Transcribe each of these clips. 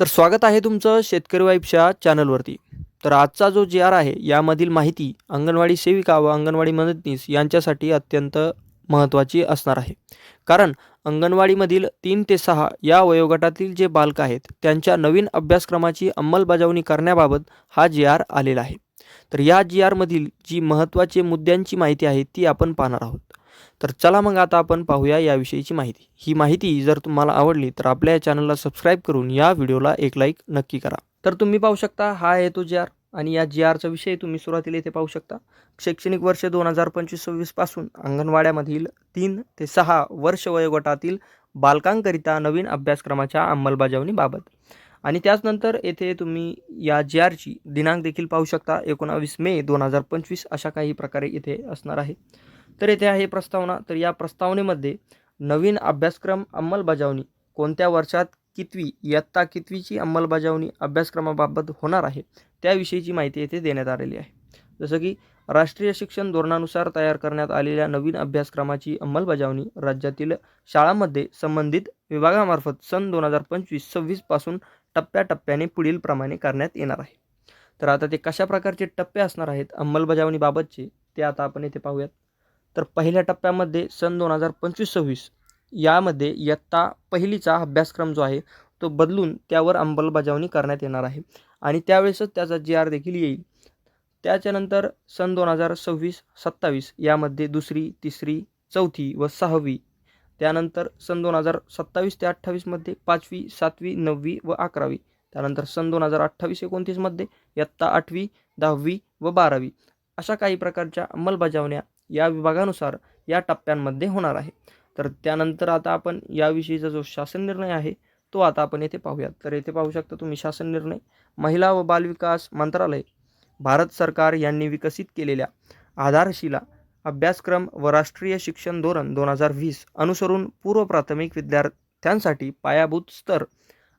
तर स्वागत आहे तुमचं शेतकरी वाईफच्या चॅनलवरती. तर आजचा जो जी आर आहे यामधील माहिती अंगणवाडी सेविका व अंगणवाडी मदतनीस यांच्यासाठी अत्यंत महत्त्वाची असणार आहे. कारण अंगणवाडीमधील तीन ते सहा या वयोगटातील जे बालक आहेत त्यांच्या नवीन अभ्यासक्रमाची अंमलबजावणी करण्याबाबत हा जी आर आलेला आहे. तर या जी आरमधील जी महत्त्वाचे मुद्द्यांची माहिती आहे ती आपण पाहणार आहोत. तर चला मग आता आपण पाहूया याविषयीची माहिती. ही माहिती जर तुम्हाला आवडली तर आपल्या या चॅनलला सबस्क्राईब करून या व्हिडिओला एक लाईक नक्की करा. तर तुम्ही पाहू शकता हा आहे तो जी आर आणि या जी आरचा विषय तुम्ही सुरुवातीला इथे पाहू शकता. शैक्षणिक वर्ष दोन हजार पंचवीस सव्वीसपासून अंगणवाड्यामधील तीन ते सहा वर्ष वयोगटातील बालकांकरिता नवीन अभ्यासक्रमाच्या अंमलबजावणीबाबत आणि त्याचनंतर येथे तुम्ही या जी आरची दिनांक देखील पाहू शकता. एकोणावीस मे दोन हजार पंचवीस अशा काही प्रकारे इथे असणार आहे. तर येथे आहे प्रस्तावना. तर या प्रस्तावनेमध्ये नवीन अभ्यासक्रम अंमलबजावणी कोणत्या वर्षात कितवी इयत्ता कितवीची अंमलबजावणी अभ्यासक्रमाबाबत होणार आहे त्याविषयीची माहिती येथे देण्यात आलेली आहे. जसं की राष्ट्रीय शिक्षण धोरणानुसार तयार करण्यात आलेल्या नवीन अभ्यासक्रमाची अंमलबजावणी राज्यातील शाळांमध्ये संबंधित विभागामार्फत सन दोन हजार पंचवीस सव्वीसपासून टप्प्याटप्प्याने पुढील प्रमाणे करण्यात येणार आहे. तर आता ते कशा प्रकारचे टप्पे असणार आहेत अंमलबजावणीबाबतचे ते आता आपण येथे पाहूयात. तर पहिल्या टप्प्यामध्ये सन दोन हजार पंचवीस सव्वीस यामध्ये इयत्ता पहिलीचा अभ्यासक्रम जो आहे तो बदलून त्यावर अंमलबजावणी करण्यात येणार आहे. आणि त्यावेळेसच त्याचा जी आर देखील येईल. त्याच्यानंतर सन दोन हजार सव्वीस सत्तावीस यामध्ये दुसरी तिसरी चौथी व सहावी त्यानंतर सन दोन हजार सत्तावीस ते अठ्ठावीसमध्ये पाचवी सातवी नववी व अकरावी त्यानंतर सन दोन हजार अठ्ठावीस एकोणतीसमध्ये इयत्ता आठवी दहावी व बारावी अशा काही प्रकारच्या अंमलबजावण्या या विभागानुसार या टप्प्यांमध्ये होणार आहे. तर त्यानंतर आता आपण याविषयीचा जो शासन निर्णय आहे तो आता आपण येथे पाहूयात. तर येथे पाहू शकता तुम्ही शासन निर्णय. महिला व बालविकास मंत्रालय भारत सरकार यांनी विकसित केलेल्या आधारशिला अभ्यासक्रम व राष्ट्रीय शिक्षण धोरण दोन हजार वीस अनुसरून पूर्व प्राथमिक विद्यार्थ्यांसाठी पायाभूत स्तर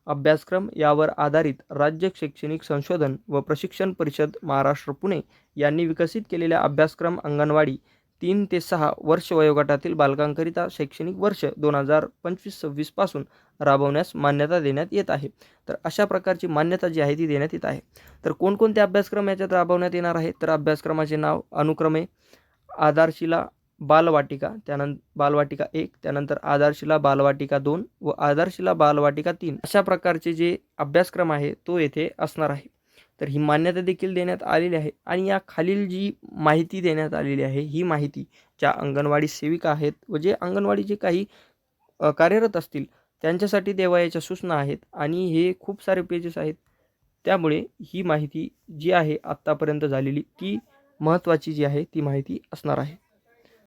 अभ्यासक्रम यावर आधारित राज्य शैक्षणिक संशोधन व प्रशिक्षण परिषद महाराष्ट्र पुणे यांनी विकसित केलेल्या अभ्यासक्रम अंगणवाडी तीन ते सहा वर्ष वयोगटातील बालकांकरिता शैक्षणिक वर्ष दोन हजार पंचवीस सव्वीसपासून राबवण्यास मान्यता देण्यात येत आहे. तर अशा प्रकारची मान्यता जी आहे ती देण्यात येत आहे. तर कोणकोणते अभ्यासक्रम याच्यात राबवण्यात येणार आहे तर अभ्यासक्रमाचे नाव अनुक्रमे आधारशिला बालवाटिका त्यानंतर बालवाटिका एक त्यानंतर आधारशिला बालवाटिका दोन व आधारशिला बालवाटिका तीन. अशा प्रकारचे जे अभ्यासक्रम आहे तो येथे असणार आहे. तर ही मान्यता देखील देण्यात आलेली आहे. आणि या खालील जी माहिती देण्यात आलेली आहे ही माहिती ज्या अंगणवाडी सेविका आहेत व जे अंगणवाडी जे काही कार्यरत असतील त्यांच्यासाठी देवायाच्या सूचना आहेत आणि हे खूप सारे पेजेस आहेत. त्यामुळे ही माहिती जी आहे आत्तापर्यंत झालेली ती महत्त्वाची जी आहे ती माहिती असणार आहे.